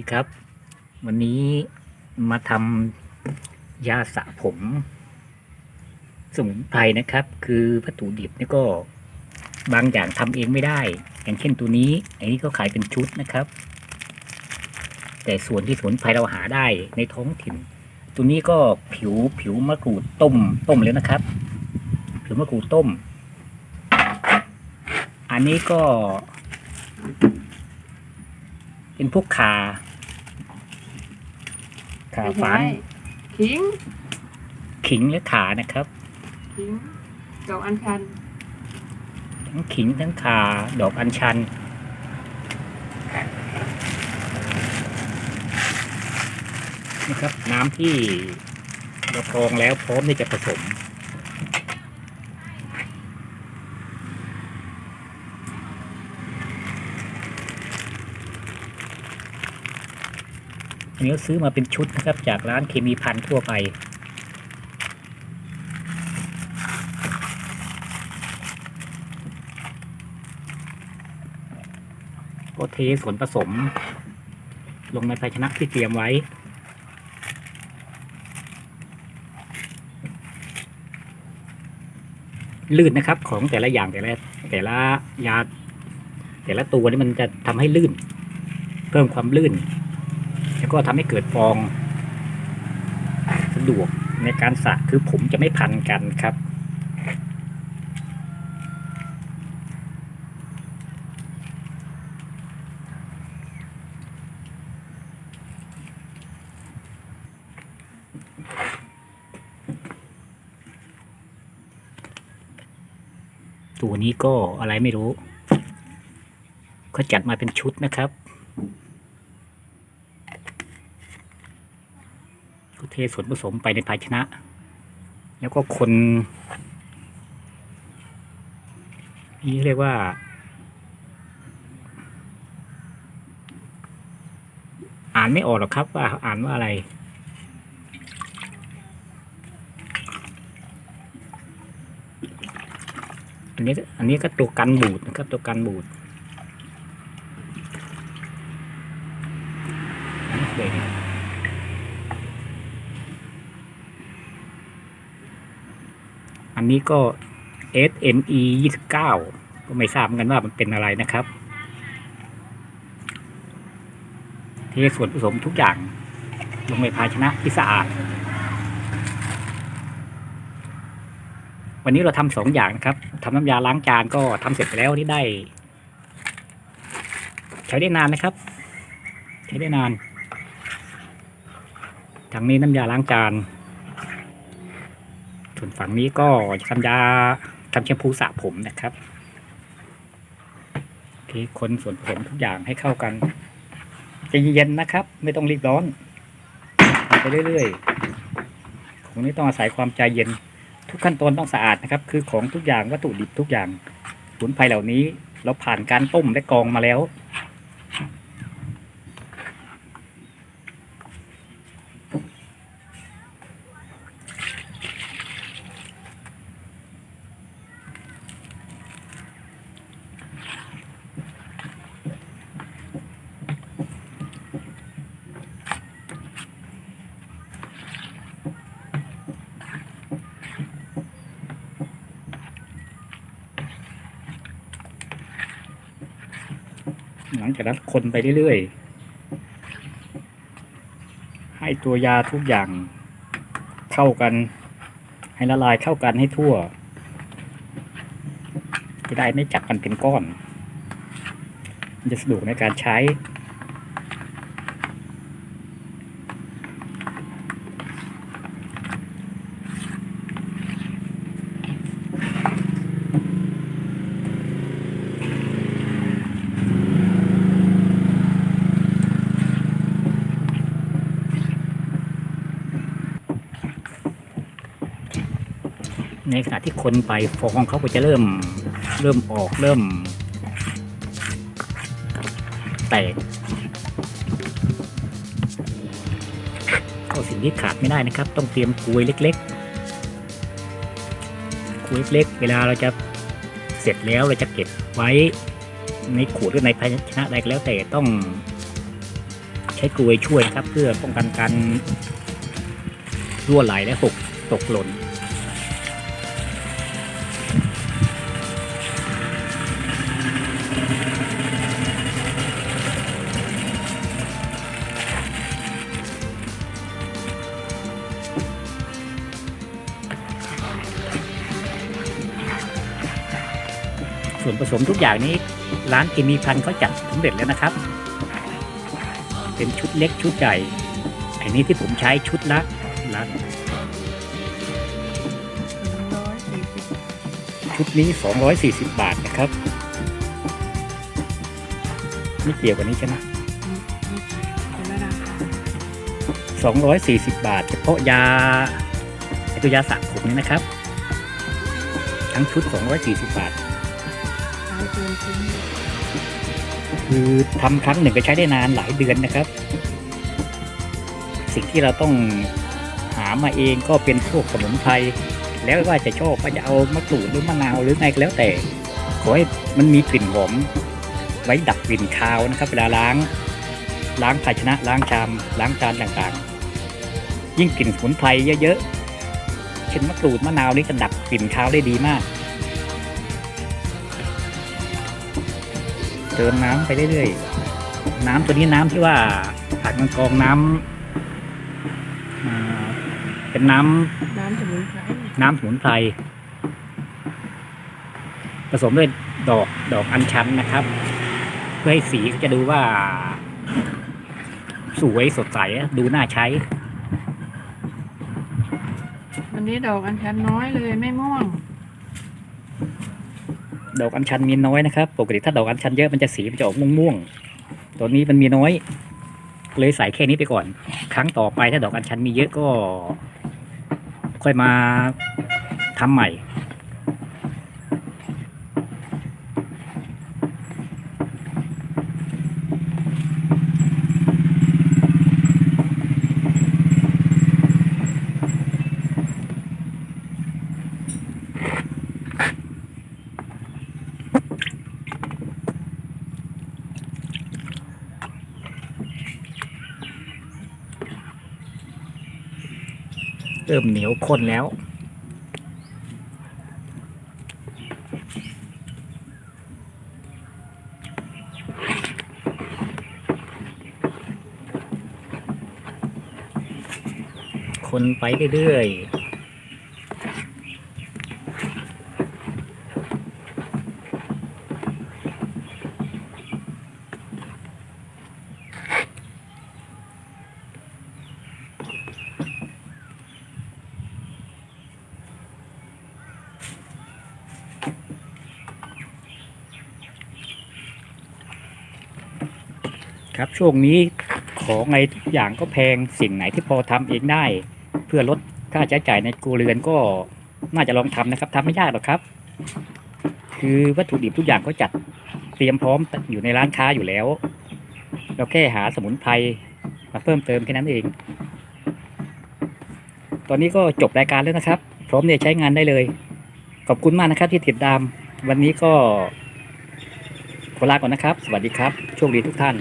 ดีครับ วันนี้มาทำยาสระผม สมุนไพรนะครับ คือวัตถุดิบนี่ก็บางอย่างทำเองไม่ได้ อย่างเช่นตัวนี้ อันนี้ก็ขายเป็นชุดนะครับ แต่ส่วนที่สมุนไพรเราหาได้ในท้องถิ่น ตัวนี้ก็ผิวผิวมะกรูดต้มต้มแล้วนะครับ ผิวมะกรูดต้ม อันนี้ก็เป็นพวกขา ขาไม่ฝาใช่นขิง ขิงและขานะครับ ขิงดอกอัญชัน ทั้งขิงทั้งขาดอกอัญชัน นะครับ น้ำที่เรากรองแล้วพร้อมที่จะผสม อันนี้ก็ซื้อมาเป็นชุดนะครับ จากร้านเคมีพันทั่วไป ก็เทส่วนผสม ลงในภาชนะที่เตรียมไว้ลื่นนะครับ ของแต่ละอย่างแต่ละแต่ละยา แต่ละตัวนี่มันจะทำให้ลื่น เพิ่มความลื่น ก็ทำให้เกิดฟองสะดวกในการสระคือผมจะไม่พันกันครับ ตัวนี้ก็อะไรไม่รู้เขาจัดมาเป็นชุดนะครับ เทส่วนผสมไปในภาชนะ แล้วก็คนนี่เรียกว่า อ่านไม่ออกหรอกครับว่าอ่านว่าอะไรอันนี้อันนี้ก็ตัวกันบูดนะครับตัวกันบูดอันนี้เลยเนี่ยอั นี้ก็ SME ยี่สิบเก้าก็ไม่ทราบเหมือนกันว่ามันเป็นอะไรนะครับ เทส่วนผสมทุกอย่าง ลงในภาชนะที่สะอาด วันนี้เราทำสองอย่างนะครับทำน้ำยาล้างจานก็ทำเสร็จไปแล้วนี่ได้ ใช้ได้นานนะครับ ใช้ได้นานทางนี้น้ำยาล้างจาน ส่วนฝั่งนี้ก็จะทำยาทำแชมพูสระผมนะครับโอเคนส่วนผสมทุกอย่างให้เข้ากันใจเย็นๆนะครับ ไม่ต้องรีบร้อนไปเรื่อยๆของนี้ต้องอาศัยความใจเย็น ทุกขั้นตอนต้องสะอาดนะครับ คือของทุกอย่างวัตถุดิบทุกอย่างสมุนไพรเหล่านี้ เราผ่านการต้มและกรองมาแล้วังจากนั้นคนไปเรื่อยๆ ให้ตัวยาทุกอย่างเข้ากัน ให้ละลายเข้ากันให้ทั่ว จะได้ไม่จับกันเป็นก้อน มันจะสะดวกในการใช้ ในขณะที่คนไปฟองเขาก็จะเริ่มเริ่มออกเริ่ม แตกก็สิ่งที่ขาดไม่ได้นะครับ ต้องเตรียมกลวยเล็กๆกลวยเล็กเวลาเราจะเสร็จแล้วเราจะเก็บไว้ในขวดหรือในภาชนะอะไรก็แล้วแต่ต้องใช้กลวยช่วยครับ เพื่อป้องกันการรั่วไหลและหกตกหล่น วนผสมทุกอย่างนี้ ร้านกินมีพันธุ์เขาจัดสำเร็จแล้วนะครับ เป็นชุดเล็กชุดใหญ่อันนี้ที่ผมใช้ชุดละละร้อยสี่สิบชุดนี้ 240 บาทนะครับไม่เกี่ยวกับนี้ใช่ไหม240 บาท เฉพาะยาตัวยาสระผมนี่นะครับ ทั้งชุด 240 บาทขายเกินชิ้น คือทำครั้งหนึ่งก็ใช้ได้นานหลายเดือนนะครับ สิ่งที่เราต้องหามาเองก็เป็นพวกสมุนไพรแล้วว่าจะชอบว่าจะเอามะกรูดหรือมะนาวหรือไงก็แล้วแต่ ขอให้มันมีกลิ่นหอมไว้ดับกลิ่นคาวนะครับ เวลาล้าง ล้างภาชนะล้างชามล้างจานต่างๆ ยิ่งกลิ่นสมุนไพรเยอะๆเช่นมะกรูดมะนาวนี่จะดับกลิ่นคาวได้ดีมาก ติมน้ำไปเรื่อยๆน้ำตัวนี้น้ำที่ว่าผักมันกรองน้ำอ่าเป็นน้ำน้ำสมุนไพรน้ำสมุนไพรผสมด้วยดอกดอกอัญชันนะครับ เพื่อให้สีจะดูว่า สวยสดใสดูน่าใช้วันนี้ดอกอัญชันน้อยเลยไม่ม่วง ดอกอัญชันมีน้อยนะครับ ปกติถ้าดอกอัญชันเยอะมันจะสีมันจะออกม่วงๆตัวนี้มันมีน้อย เลยใส่แค่นี้ไปก่อน ครั้งต่อไปถ้าดอกอัญชันมีเยอะก็ ค่อยมาทำใหม่ เริ่มเหนียวข้นแล้วคนไปเรื่อยๆ ครับ ช่วงนี้ของไงทุกอย่างก็แพงสิ่งไหนที่พอทำเองได้ เพื่อลดค่าใช้จ่ายในครัวเรือนก็น่าจะลองทำนะครับทำไม่ยากหรอกครับ คือวัตถุดิบทุกอย่างก็จัดเตรียมพร้อมอยู่ในร้านค้าอยู่แล้ว เราแค่หาสมุนไพรมาเพิ่มเติมแค่นั้นเอง ตอนนี้ก็จบรายการแล้วนะครับ พร้อมเนี่ยใช้งานได้เลย ขอบคุณมากนะครับที่ติดตาม วันนี้ก็ขอลาก่อนนะครับ สวัสดีครับ โชคดีทุกท่าน